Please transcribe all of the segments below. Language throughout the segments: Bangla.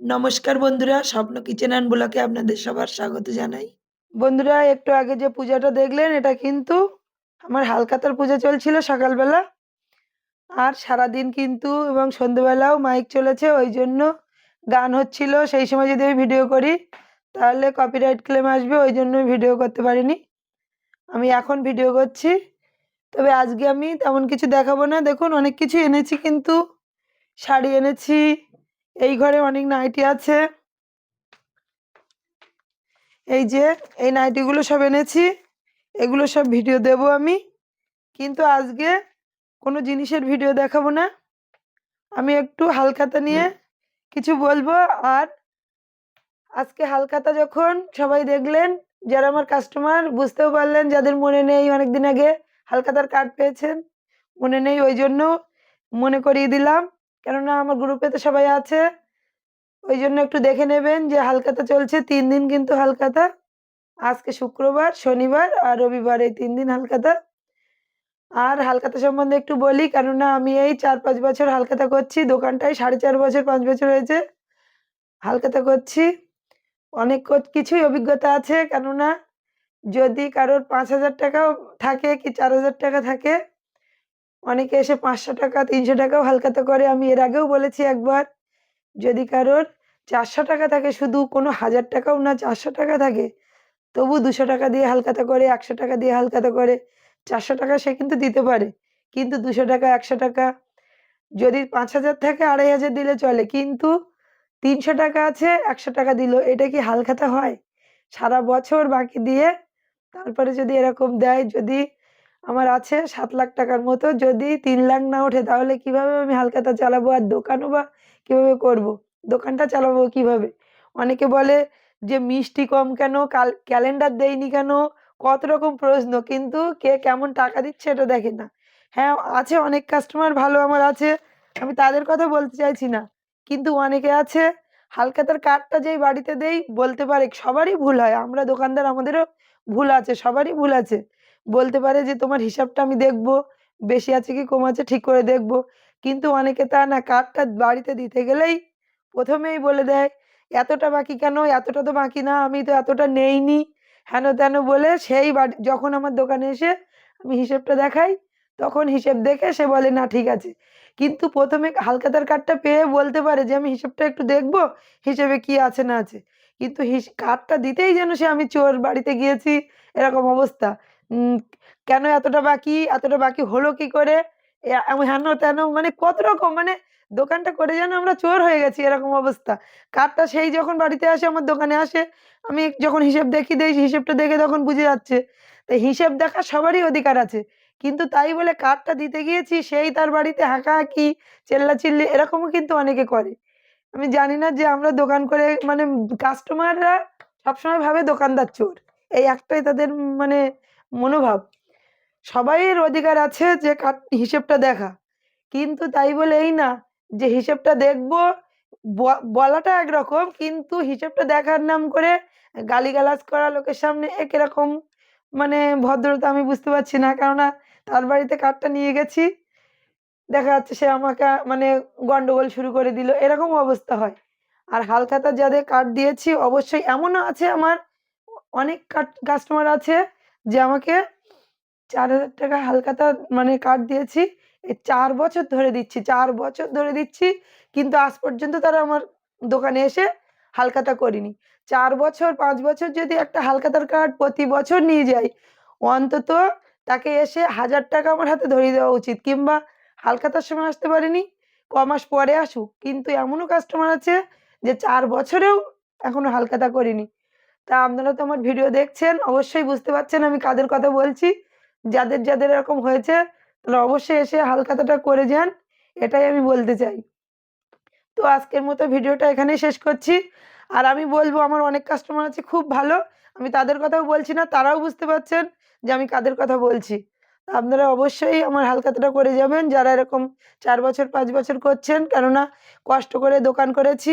নমস্কার বন্ধুরা, স্বপ্ন কিচেন অ্যান্ড ব্লকে আপনাদের সবার স্বাগত জানাই। বন্ধুরা, একটু আগে যে পূজাটা দেখলেন, এটা কিন্তু আমার হালকাতার পূজা চলছিল সকালবেলা। আর সারাদিন কিন্তু এবং সন্ধ্যেবেলাও মাইক চলেছে, ওই জন্য গান হচ্ছিল, সেই সময় যদি আমি ভিডিও করি, তাহলে কপিরাইট ক্লেম আসবে, ওই জন্য ভিডিও করতে পারিনি। আমি এখন ভিডিও করছি। তবে আজকে আমি তেমন কিছু দেখাবো না। দেখুন, অনেক কিছু এনেছি কিন্তু, শাড়ি এনেছি এই ঘরে অনেক নাইটি আছে। এই যে এই নাইটিগুলো সব এনেছি। এগুলো সব ভিডিও দেব আমি। কিন্তু আজকে কোনো জিনিসের ভিডিও দেখাবো না। আমি একটু হালখাতা নিয়ে কিছু বলব। আর আজকে হালখাতা যখন সবাই দেখলেন যারা আমার কাস্টমার বুঝতেও পারলেন যাদের মনে নেই অনেকদিন আগে হালখাতার কার্ড পেয়েছেন মনে নেই ওই জন্য মনে করিয়ে দিলাম। কেননা আমার গ্রুপে তো সবাই আছে। ওই জন্য একটু দেখে নেবেন যে হালখাতা চলছে। তিন দিন কিন্তু হালখাতা। আজকে শুক্রবার, শনিবার আর রবিবার এই তিন দিন হালখাতা। আর হালখাতা সম্বন্ধে একটু বলি, কেননা আমি এই চার পাঁচ বছর হালখাতা করছি। দোকানটায় সাড়ে চার বছর, পাঁচ বছর হয়েছে। হালখাতা করছি। অনেক কিছুই অভিজ্ঞতা আছে, কেননা যদি কারোর পাঁচ হাজার টাকাও থাকে কি চার হাজার টাকা থাকে অনেকে এসে পাঁচশো টাকা, তিনশো টাকাও হালখাতা করে। আমি এর আগেও বলেছি একবার, যদি কারোর চারশো টাকা থাকে, শুধু কোনো হাজার টাকাও না, চারশো টাকা থাকে, তবু দুশো টাকা দিয়ে হালখাতা করে, একশো টাকা দিয়ে হালখাতা করে, চারশো টাকা সে কিন্তু দিতে পারে। কিন্তু দুশো টাকা, একশো টাকা, যদি পাঁচ হাজার থাকে, আড়াই হাজার দিলে চলে। কিন্তু তিনশো টাকা আছে, একশো টাকা দিল, এটা কি হালখাতা হয়? সারা বছর বাকি দিয়ে তারপরে যদি এরকম দেয়, যদি আমার আছে সাত লাখ টাকার মতো। যদি তিন লাখ না ওঠে, তাহলে কীভাবে আমি হালখাতা চালাবো আর দোকানও বা কীভাবে করব? দোকানটা চালাবো কীভাবে? অনেকে বলে যে, মিষ্টি কম কেন? কাল, ক্যালেন্ডার দেয়নি কেন? কত রকম প্রশ্ন, কিন্তু কে কেমন টাকা দিচ্ছে এটা দেখে না। হ্যাঁ আছে অনেক কাস্টমার ভালো আমার আছে, আমি তাদের কথা বলতে চাইছি না। কিন্তু অনেকে আছে, হালখাতার কার্ডটা যেই বাড়িতে দেই, বলতে পারে, সবারই ভুল হয়। আমরা দোকানদার, আমাদেরও ভুল আছে, সবারই ভুল আছে। বলতে পারে যে, তোমার হিসাবটা আমি দেখব, বেশি আছে কি কম আছে ঠিক করে দেখব। কিন্তু অনেকে তা না, কার্ডটা বাড়িতে দিতে গেলেই প্রথমেই বলে দেয়, এতটা বাকি কেন? এতটা তো বাকি না, আমি তো এতটা নেইনি। হেন তেন বলে সেই বাড়ি, যখন আমার দোকানে এসে আমি হিসেবটা দেখাই, তখন হিসেব দেখে সে বলে, না, ঠিক আছে। কিন্তু প্রথমে হালখাতার কার্ডটা পেয়ে বলতে পারে যে, আমি হিসেবটা একটু দেখব, হিসেবে কি আছে না আছে। কিন্তু কার্ডটা দিতেই যেন সে, আমি চোর বাড়িতে গিয়েছি। এরকম অবস্থা। কেন এতটা বাকি? এতটা বাকি হলো কি করে? হেন তেন মানে কত রকম মানে দোকানটা করে যেন আমরা চোর হয়ে গেছি এরকম অবস্থা। কার্ডটা সেই যখন বাড়িতে আসে, আমার দোকানে আসে, আমি যখন হিসেব দেখি দেই হিসেবটা দেখে তখন বুঝে যাচ্ছে। তো হিসেব দেখার সবারই অধিকার আছে। কিন্তু তাই বলে কার্ডটা দিতে গিয়েছি, সেই তার বাড়িতে হাঁকাহাঁকি, চেল্লাচিল্লি এরকমও কিন্তু অনেকে করে। আমি জানি না যে আমরা দোকান করে মানে কাস্টমাররা সবসময় ভাবে দোকানদার চোর। এই একটাই তাদের মানে মনোভাব। সবাইয়ের অধিকার আছে যে হিসেবটা দেখা। কিন্তু তাই বলে এই না যে হিসেবটা দেখব বলাটা একরকম কিন্তু হিসেবটা দেখার নাম করে গালিগালাজ করা লোকের সামনে একরকম মানে ভদ্রতা আমি বুঝতে পারছি না। কেননা তার বাড়িতে কার্ডটা নিয়ে গেছি, দেখা যাচ্ছে সে আমাকে মানে গন্ডগোল শুরু করে দিল, এরকম অবস্থা হয়। আর হালখাতা যাদের কার্ড দিয়েছি, অবশ্যই এমনও আছে আমার, অনেক কাস্টমার আছে যে আমাকে চার হাজার টাকা হালখাতা মানে কার্ড দিয়েছি। এই চার বছর ধরে দিচ্ছি, চার বছর ধরে দিচ্ছি, কিন্তু আজ পর্যন্ত তারা আমার দোকানে এসে হালখাতা করিনি। চার বছর, পাঁচ বছর যদি একটা হালখাতার কার্ড প্রতি বছর নিয়ে যাই, অন্তত তাকে এসে হাজার টাকা আমার হাতে ধরিয়ে দেওয়া উচিত, কিংবা হালখাতার সময় আসতে পারেনি, ক মাস পরে আসুক। কিন্তু এমনও কাস্টমার আছে যে চার বছরেও এখনও হালখাতা করিনি। তা আপনারা তো আমার ভিডিও দেখছেন, অবশ্যই বুঝতে পারছেন আমি কাদের কথা বলছি। যাদের যাদের এরকম হয়েছে, তারা অবশ্যই এসে হালখাতাটা করে যান, এটাই আমি বলতে চাই। তো আজকের মতো ভিডিওটা এখানেই শেষ করছি। আর আমি বলব, আমার অনেক কাস্টমার আছে, খুব ভালো, আমি তাদের কথাও বলছি না, তারাও বুঝতে পারছেন যে আমি কাদের কথা বলছি। আপনারা অবশ্যই আমার হালখাতাটা করে যাবেন, যারা এরকম চার বছর, পাঁচ বছর করছেন, কেননা কষ্ট করে দোকান করেছি,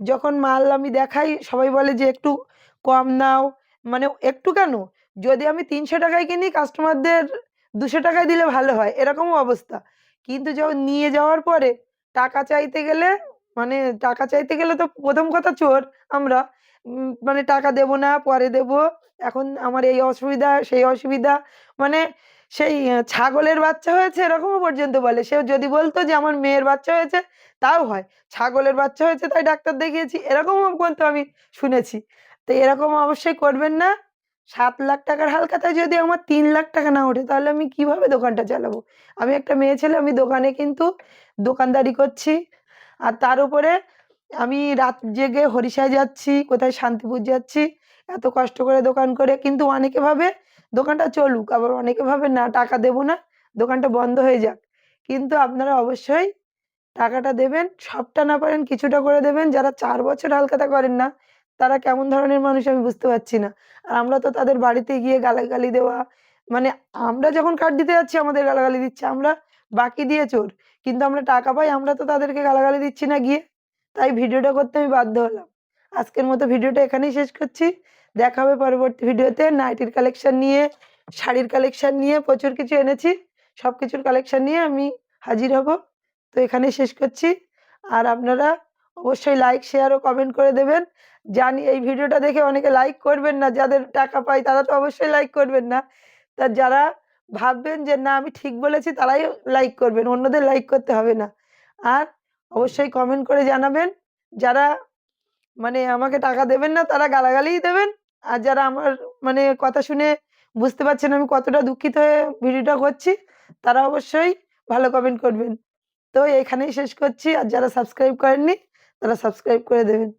যখন মাল আমি দেখাই, সবাই বলে যে একটু কম নাও মানে একটু কেন যদি আমি তিনশো টাকায় কিনি কাস্টমারদের দুশো টাকায় দিলে ভালো হয় এরকমও অবস্থা কিন্তু যখন নিয়ে যাওয়ার পরে টাকা চাইতে গেলে মানে টাকা চাইতে গেলে তো প্রথম কথা চোর আমরা। মানে টাকা দেব না, পরে দেব। এখন আমার এই অসুবিধা, সেই অসুবিধা। মানে সেই ছাগলের বাচ্চা হয়েছে এরকমও পর্যন্ত বলে। সে যদি বলতো যে আমার মেয়ের বাচ্চা হয়েছে তাও হয়। ছাগলের বাচ্চা হয়েছে তাই ডাক্তার দেখিয়েছি এরকমও পর্যন্ত আমি শুনেছি। তো এরকম অবশ্যই করবেন না। ৳৭,০০,০০০ র হালখাতায় যদি আমার তিন লাখ টাকা না ওঠে তাহলে আমি কীভাবে দোকানটা চালাবো? আমি একটা মেয়ে ছেলে আমি দোকানে কিন্তু দোকানদারি করছি। আর তার উপরে আমি রাত জেগে হরিষায় যাচ্ছি, কোথায় শান্তিপুর যাচ্ছি। এত কষ্ট করে দোকান করে কিন্তু অনেকে ভাবে দোকানটা চলুক। আবার অনেকে ভাবে না টাকা দেব না, দোকানটা বন্ধ হয়ে যাক। কিন্তু আপনারা অবশ্যই টাকাটা দেবেন। সবটা না পারেন কিছুটা করে দেবেন। যারা চার বছর হালকাতা করেন না, তারা কেমন ধরনের মানুষ আমি বুঝতে পারছি না। আর আমরা তো তাদের বাড়িতে গিয়ে গালাগালি দেওয়া মানে আমরা যখন কার্ড দিতে যাচ্ছি আমাদের গালাগালি দিচ্ছে। আমরা বাকি দিয়ে চোর। কিন্তু আমরা টাকা পাই আমরা তো তাদেরকে গালাগালি দিচ্ছি না গিয়ে। তাই ভিডিওটা করতে আমি বাধ্য হলাম। আজকের মতো ভিডিওটা এখানেই শেষ করছি। দেখা হবে পরবর্তী ভিডিওতে নাইটির কালেকশন নিয়ে, শাড়ির কালেকশন নিয়ে প্রচুর কিছু এনেছি। সব কিছুর কালেকশন নিয়ে আমি হাজির হব। তো এখানেই শেষ করছি। আর আপনারা অবশ্যই লাইক, শেয়ার ও কমেন্ট করে দেবেন। জানি এই ভিডিওটা দেখে অনেকে লাইক করবেন না। যাদের টাকা পায় তারা তো অবশ্যই লাইক করবেন না। তা যারা ভাববেন যে না আমি ঠিক বলেছি তারাই লাইক করবেন। অন্যদের লাইক করতে হবে না। আর অবশ্যই কমেন্ট করে জানাবেন। যারা মানে আমাকে টাকা দেবেন না তারা গালাগালিই দেবেন। আর যারা আমার মানে কথা শুনে বুঝতে পারছেন আমি কতটা দুঃখিত হয়ে ভিডিওটা করছি, তারা অবশ্যই ভালো কমেন্ট করবেন। তো এখানেই শেষ করছি। আর যারা সাবস্ক্রাইব করেননি তারা সাবস্ক্রাইব করে দেবেন।